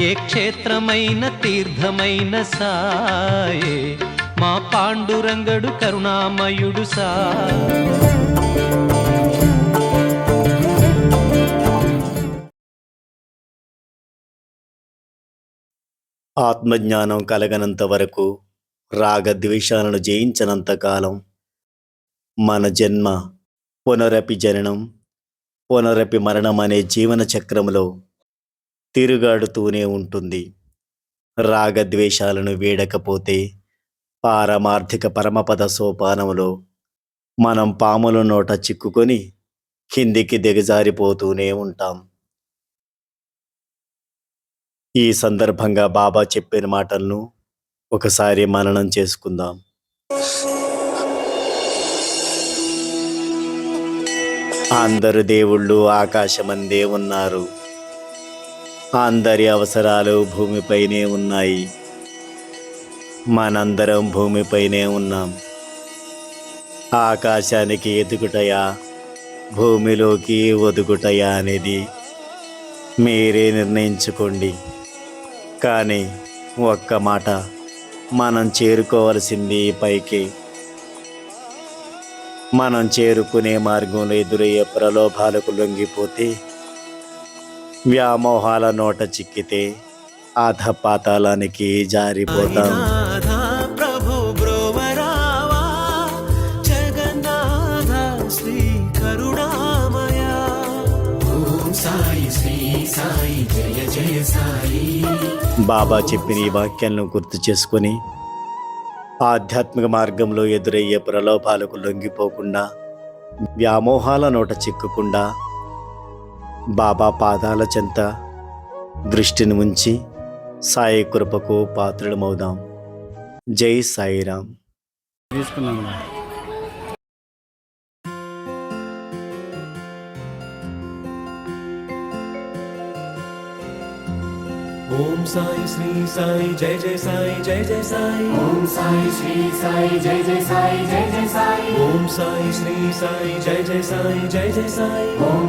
ఏ క్షేత్రమైన తీర్థమైన సాయే. మా పాండురంగడు కరుణామయుడు సా ఆత్మజ్ఞానం కలగనంత వరకు రాగద్వేషాలను జయించనంత కాలం మన జన్మ పునరపి జననం పునరపి మరణం అనే జీవన చక్రంలో తిరుగాడుతూనే ఉంటుంది. రాగద్వేషాలను వీడకపోతే పారమార్థిక పరమపద సోపానంలో మనం పాముల నోట చిక్కుకొని కిందికి దిగజారిపోతూనే ఉంటాం. ఈ సందర్భంగా బాబా చెప్పిన మాటలను ఒకసారి మననం చేసుకుందాం. అందరు దేవుళ్ళు ఆకాశమందే ఉన్నారు. అందరి అవసరాలు భూమిపైనే ఉన్నాయి. మనందరం భూమిపైనే ఉన్నాం. ఆకాశానికి ఎదుగుటయా? భూమిలోకి ఒదుగుటయా అనేది మీరే నిర్ణయించుకోండి. కానీ ఒక్క మాట మనం చేరుకోవలసింది పైకి. మనం చేరుకునే మార్గంలో ఎదురయ్యే ప్రలోభాలకు లొంగిపోతే వ్యామోహాల నోట చిక్కితే ఆధపాతాలానికి జారిపోతాం. బాబా చెప్పిన ఈ వాక్యాలను గుర్తు చేసుకుని ఆధ్యాత్మిక మార్గంలో ఎదురయ్యే ప్రలోభాలకు లొంగిపోకుండా వ్యామోహాల నోట చిక్కకుండా బాబా పాదాల చెంత దృష్టిని ఉంచి సాయి కృపకు పాత్రలమవుదాం. జై సాయిరాం తీసుకున్నాం ఓం సాయి శ్రీ సాయి జయ జయ సాయి జయ జయ సాయి. ఓం సాయి శ్రీ సాయి జయ జయ సాయి జయ జయ సాయి. ఓం సాయి శ్రీ సాయి జయ జయ సాయి జయ జయ సాయి. ఓం